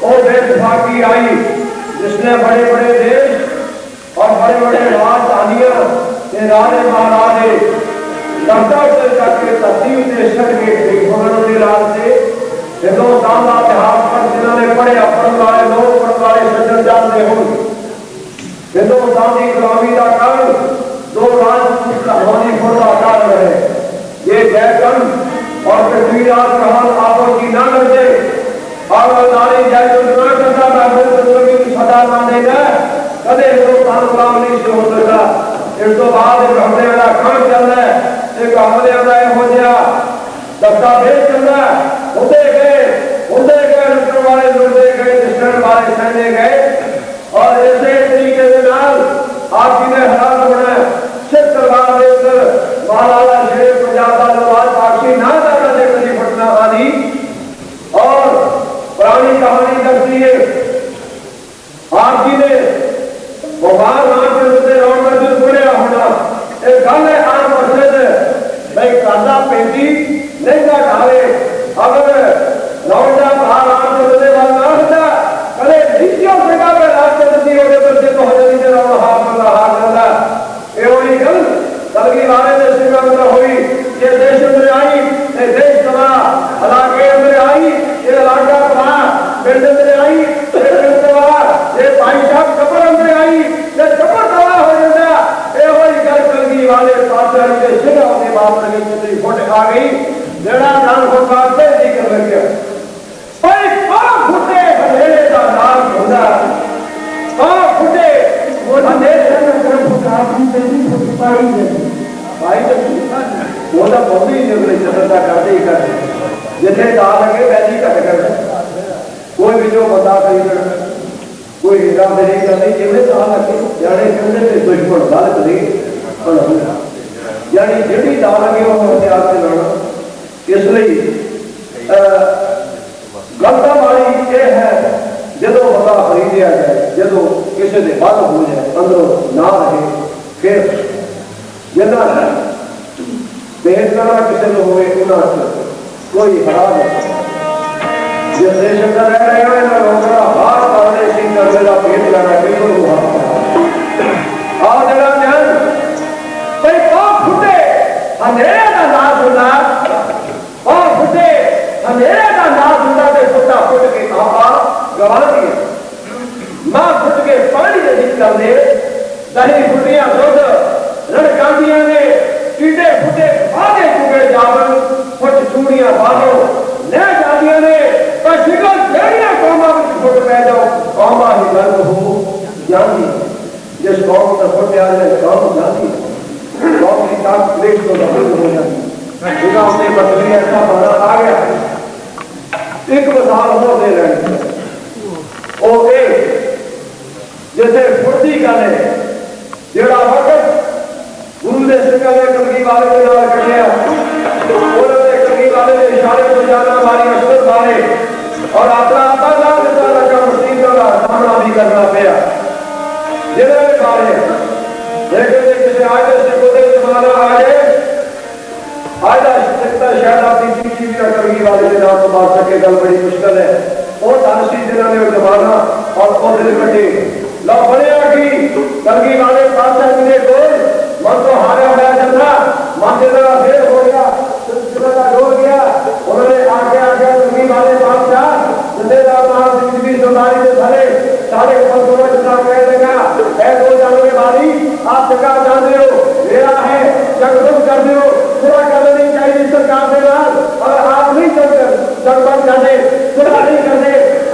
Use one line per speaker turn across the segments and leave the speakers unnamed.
وہ
بے اتفاقی آئی، جس نے بڑے بڑے دیش اور بڑے بڑے راجدھانیاں کے راجے مہاراجے لگتا سے جا کے ترتیب نے سڑ کے بغل کے راج سے ہندوستان کا اتہاس پر جنہوں نے پڑھے پڑھن والے لوگ پڑھن والے سجن جانتے ہوں۔ ہندوستان کی غلامی کا کارن دو راجپوت کا ہونی کا کارن ہے۔ یہ جے کن اور پرتھوی راج کمل آپس کی نہ لڑتے اور ناری جائے زندگی کی سزا نہ دے گا کدے ہندوستان غلام نہیں سے ہو سکتا اس تو بعد ایک حملے والا کام چل رہا ہے ایک حملے والا یہ ہو گیا دستاویز چل رہا ہے ہوتے گئے ہوتے گئے لٹن والے لڑتے گئے جسٹن والے سہنے گئے اور ایسے طریقے کے نال آپ جی نے حالات بنا صرف دربار دے اندر مہاراجا شیر پنجاب کا نواز پاکسی نہ کرنا دے کبھی پٹنا آدھی اور پرانی کہانی کرتی ہے آپ جی نے بخار نام کے اندر راؤنڈ کا دل پڑیا ہونا ایک گل ہے عام مسئلے سے بھائی کادا پینٹی نہیں کا ڈھالے اگر راؤنڈ کا باہر نام کے اندر والا نہ ہوتا کلے نیچیوں جگہ پہ رات کے اندر ہوگے تو سے تو ہو جاتی ہے راؤنڈ ہاتھ کرنا ہاتھ کرنا یہ ہوئی گل کلگی والے نے سنگا اندر ہوئی یہ دیش اندر آئی یہ دیش تباہ علاقے اندر آئی یہ علاقہ تباہ پنڈ اندر آئی یہ پنڈ تباہ یہ بھائی صاحب قبر اندر آئی یہ قبر تباہ ہو جاتا یہ ہوئی گل کلگی والے پاسے والی کے سنگا اپنی بات لگی چلی فٹ آ گئی جڑا جان خود بات سے ذکر لگ گیا بھائی پاک پھٹے اندھیرے کا نام ہوتا پاک پھٹے وہ اندھیرے کا نام ہوتا بھائی تو وہ تو بہت ہی نکلی چترتا کرتے ہی کرتے جتنے دا لگے ویسے ہی کٹ کر کوئی بھی جو بندہ خرید کوئی ہیرا میری کرنی جیسے دا لگے۔ یعنی جانے کہتے ہیں دشمن گل کری پڑھا یعنی جہی دا لگے وہ ہتھیار سے لڑنا۔ اس لیے گلتا والی یہ ہے، جدو بندہ خریدیا جائے، جدو کسی نے بل ہو جائے، اندروں نہ رہے، پھر جنا پیٹ کسی نے ہوئے انہیں کوئی ہرا نہیں۔ جس دیش اندر رہ رہے ہیں میں لوگوں کا ہار کرنے سی کرنے کا پیٹ کرنا بالکل ہوا۔ آ جگہ جان بھائی پاک پھٹے اندھیرے کا نام سنا پاک پھٹے اندھیرے کا نام سنا تے پھٹا پھٹ کے آپا گوا دیا ماں پھٹ کے پانی دے نکل دے دہی پھٹیاں دودھ لڑکاندیاں نے ٹیڈے پھٹے آگے چکے جاون۔ پھٹ چوڑیاں باہو لے جاندیاں نے، پر شکل جہڑیاں قوماں وچ پھٹ پہ جاؤ۔ قوماں ہی گل ہو۔ جاندی جس قوم کا پھٹ آ جائے قوم جاندی قوم کی طاقت دیکھ تو دخل ہو جاتی۔ خدا نے بدلی ایسا بنا آ گیا۔ ایک مثال ہو دے رہے ہیں۔ وہ اے جیسے پھٹی گل ہے جڑا وقت گرو نے سنگا نے کلگی والے کے نال کٹیا انہوں والے کے اشارے کو جانا ہماری اشرت والے اور اپنا آتا نہ دیتا لگا مصیبت کا سامنا بھی کرنا پیا۔ جنہوں نے بارے لیکن کسی آج سے کوئی زمانہ آئے آج سکتا شاید اپنی چیچی بھی کلگی والے کے نام تو مار سکے، گل بڑی مشکل ہے۔ وہ دانشی جنہوں نے وہ زمانہ اور وہ دل کٹے لو بڑے کی کلگی والے پاسے ملے کوئی من تو ہارا ہوا چلتا من کے پھر ہو گیا سلسلہ کا ڈول گیا انہوں نے آگے آگے کلگی والے بادشاہ زندے دار نام زندگی سرداری سے بھرے سارے اوپر دو جتنا کہہ دے گا اے دو جانوں کے باری آپ جگہ جانتے ہو میرا ہے جگ بند کر دو پورا کرنا نہیں چاہیے سرکار کے نام اور آپ نہیں جگ جگ کر دے پورا کر دے،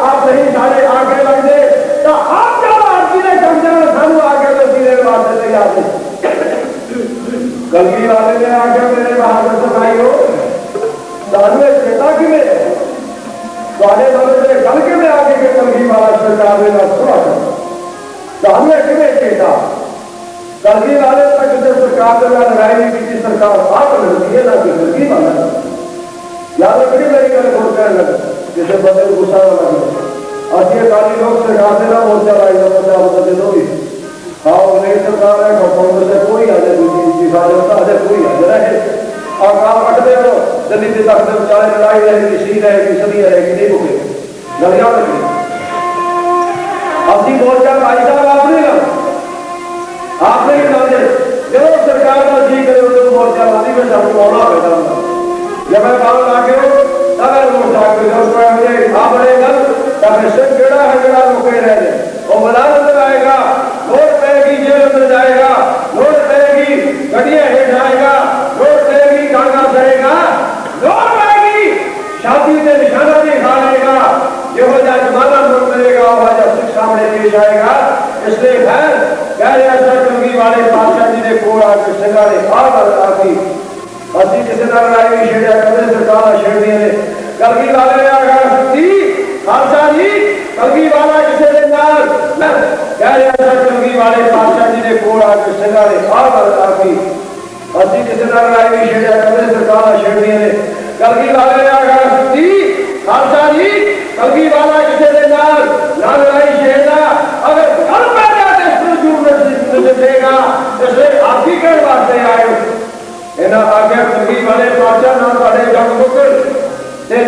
آپ نہیں سارے آگے لگ دے، تو آپ کیا آپ نے کم سے کم سانو آگے تو سیدھے واسطے تیار نہیں کلگی والے نے آگے میرے بہادر سکھائی ہو۔ سانو چیتا کی میں؟ والے والے نے گل کے میں آگے کے کلگی والا سرکار نے نہ سنا سانو کیویں چیتا؟ کلگی والے تک کسی سرکار کے نال لڑائی نہیں کی سرکار آپ لڑتی ہے نہ کہ کلگی والا یاد رکھنی میری گل بول کرنے لگا جسے بدل غصہ نہ لگے اور یہ کالی لوگ سے کہتے نہ مورچہ لائی نہ مورچہ مدد دو گی۔ ہاں انگریز سرکار ہے کمپاؤنڈ سے کوئی آجے حاضر نہیں حفاظت ہوتا حاضر کوئی آجے رہے اور کام رکھ دے دو جلی سے تک میں چارے لڑائی رہے گی شیر رہے گی سنی رہے گی نہیں بکے گلیاں رکھے اسی مورچہ بھائی صاحب، آپ نے کہا۔ آپ نے کہا جو سرکار کا جی کرے ان کو مورچہ لانے میں سب کو مولا پیدا ہوں یا میں بال لا کے ਗਾਣਾ ਕਰੇਗਾ ਵੋਟ ਪੈਗੀ ਸ਼ਾਦੀ ਦੇ ਨਿਸ਼ਾਨਾ ਵੀ ਖਾ ਲੇਗਾ ਜਿਹੋ ਜਿਹਾ ਜਮਾਨਾ ਮੁੜ ਮਿਲੇਗਾ ਉਹ ਜਿਹਾ ਸਿੱਖ ਸਾਹਮਣੇ ਪੇਸ਼ ਆਏਗਾ ਇਸ ਲਈ ਖੈਰ ਕਹਿ ਰਿਹਾ ਸਰ ਚੰਗੀ ਵਾਲੇ ਪਾਤਸ਼ਾਹ ਜੀ ਦੇ ਕੋਲ ਆ ਕੇ ਸਿੰਘਾਂ ਨੇ ਆਹ ਗੱਲ ਆਖੀ ਅਸੀਂ ਕਿਸੇ ਨਾਲ ਲੜਾਈ ਨਹੀਂ ਛੇੜਿਆ ਕਰਦੇ ਸਰਕਾਰਾਂ ਛੇੜਦੀਆਂ ਨੇ ਕਲਗੀ ਵਾਲੇ ਨੇ ਆਖਿਆ ਸੀ ਖਾਲਸਾ ਜੀ ਕਲਗੀ ਵਾਲਾ ਕਿਸੇ ਦੇ ਨਾਲ ਨਾ ਕਹਿ ਰਿਹਾ ਸਰ ਕਲਗੀ ਵਾਲੇ ਪਾਤਸ਼ਾਹ ਜੀ ਦੇ ਕੋਲ ਆ ਕੇ ਸਿੰਘਾਂ ਨੇ ਆਹ ਗੱਲ ਆਖੀ ਅਸੀਂ ਕਿਸੇ ਨਾਲ ਲੜਾਈ ਨਹੀਂ ਛੇੜਿਆ ਕਰਦੇ ਸਰਕਾਰਾਂ ਛੇੜਦੀਆਂ ਨੇ کلگی والے نے آگا جی خالصہ جی کلگی والا کسے دے نال؟ کہہ رہا تھا کلگی والے بادشاہ جی نے کوڑا آ کسے نال آگا گل کر دی اسی جی کسے نال لڑائی نہیں چھڑیا کبھی سرکانہ شیڑے
نے۔ کلگی والے نے آگا
جی خالصہ جی کلگی والا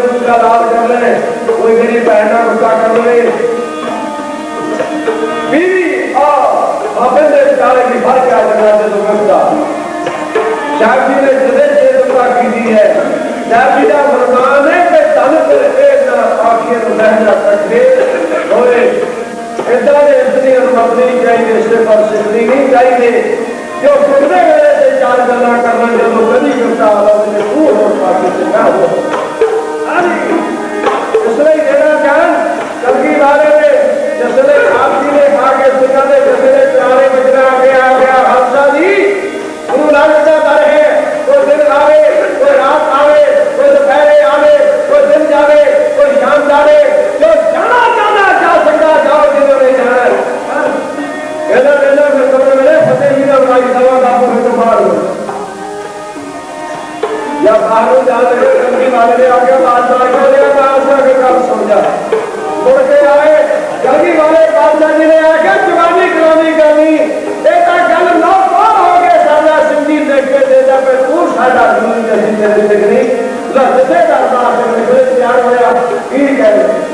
کوئی
دوسرا لال کر لے تو
کوئی میری بہن کا کر لے۔ بیوی، آ پر ایک چاہیے چار گلا
کرنا جب کرتا
ہو۔ جسے خاصی
نے کوئی دن آئے کوئی رات آئے کوئی دوپہر آئے کوئی دن جائے کوئی شام جا جانا جانا چاہا چاہو جنور میں جان پہلے پہلے میرے فتح جی سر دو میرے کو باہر جا رہے چند آ گئے۔ بادشاہ بولے جی نے آ کے گل ہو کے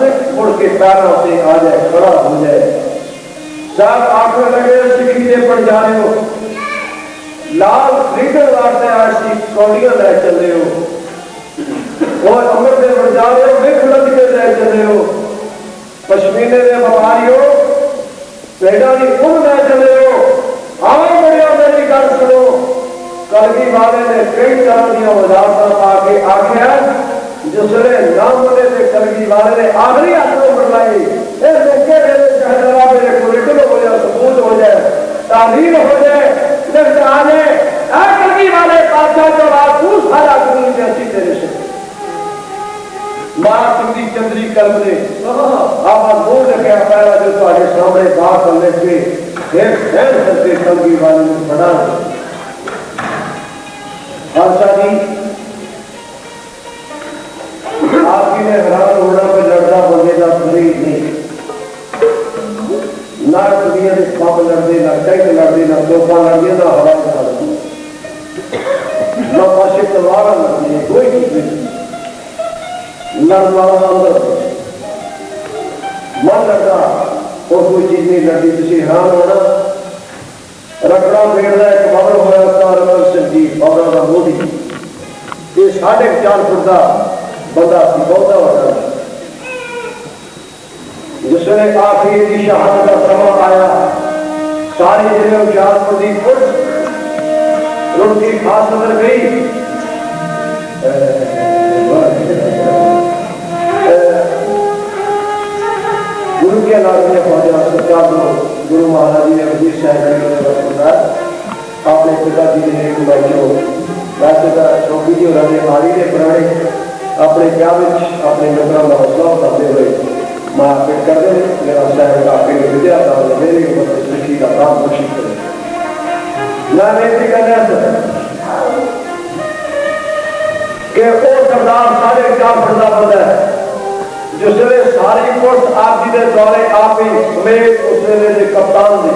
مستق مڑ کے پیروں سے آ جائے، کھڑا ہو جائے۔ شاید آخر لگے سکھیلے پڑ جا ہو۔ لال ریڈر واسطے آج کی کوڑیاں لے چل رہے ہو۔ اور عمر دے پڑ جا رہے ہو وکھ لگ کے لے چل رہے ہو۔ پشمینے دے بماری ہو پیڑا دی ان لے چل رہے ہو۔ آئے بڑے میری گل سنو۔ کلبی والے نے کئی طرح دیا وجاہتاں پا کے آخیا دوسرے نام سے کلگی والے نے آخری آدمی بنائی اس موقع میرے چہرا میرے کوریکل ہو جائے سبوت ہو جائے، تعلیم ہو جائے جب سے آنے اے کلگی والے پاچھا کے آپ تو سارا دنیا جیسی اچھی تیرے سے۔ ماں چندری چندری کلب نے آپ آپ مور نے کہا، پہلا جو تمہارے سامنے باہر کرنے کے ایک خیر سکتے کلگی والے نے بنا بادشاہ جی باقی نے حرام روڈا پہ لڑنا ہوگے نہ تمہیں نہیں۔ نہ دنیا اس پاپ لڑتے نہ ٹیک لڑتے نہ توفا لڑتے نہ ہوا لڑتے نہ پاشے تلوارا لڑنے، کوئی کی چیز نہیں لڑنا اندر۔ نہ لڑتا اور کوئی چیز نہیں لڑنی۔ تھی حرام ہاں ہونا رکڑا پیڑنا ایک مدر ہوا تھا بابر آدھا مودی۔ یہ ساڑھے چار فٹ بندہ سی بہت بڑا جس نے آخری کی شہادت کا سما آیا، ساری ضلع چار پتی پولیس ان کی خاص نظر گئی۔ گرو کے نام نے پہنچا سرکار کو گرو مہاراج جی نے وزیر صاحب جی نے بتایا اپنے پتا جی نے ایک بھائی بچوں ویسے تو چوکی جی جو رہے ماری کے پرانے اپنے کیا اپنے نظروں کا حوصلہ بتاتے ہوئے ماں پیٹ کر دیں میرا صاحب کا پیٹ ودیا تھا میرے اوپر سکھی کا کام خوشی کرے میں بےنتی کرنا سر کہ وہ سردار سارے کام بندہ بندہ ہے جس ویلے ساری پولیس آپ جی کے دورے آپ ہی سمیت اس ویلے کے کپتان نے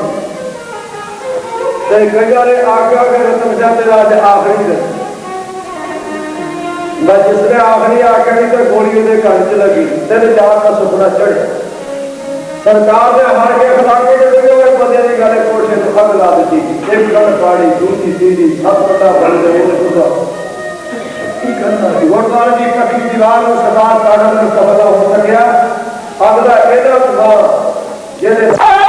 کئی بار آگے آگے رتن چاہتے راج آخری دن میں جس نے آخری آخری تو گولی دے گھر چ لگی دل جان کا سپنا چڑھا سرکار نے ہر کے خلاف کے جب وہ بندے کی گل کوٹھے تو اگ لا دیتی ایک گل پاڑی دوسری تیسری سب بندہ بن گئے وہ خدا کی کرنا سی گردوارے کی پکی دیوار میں سردار کاغذ میں قبضہ ہو سکیا اگ کا ایڈا تمام جہاں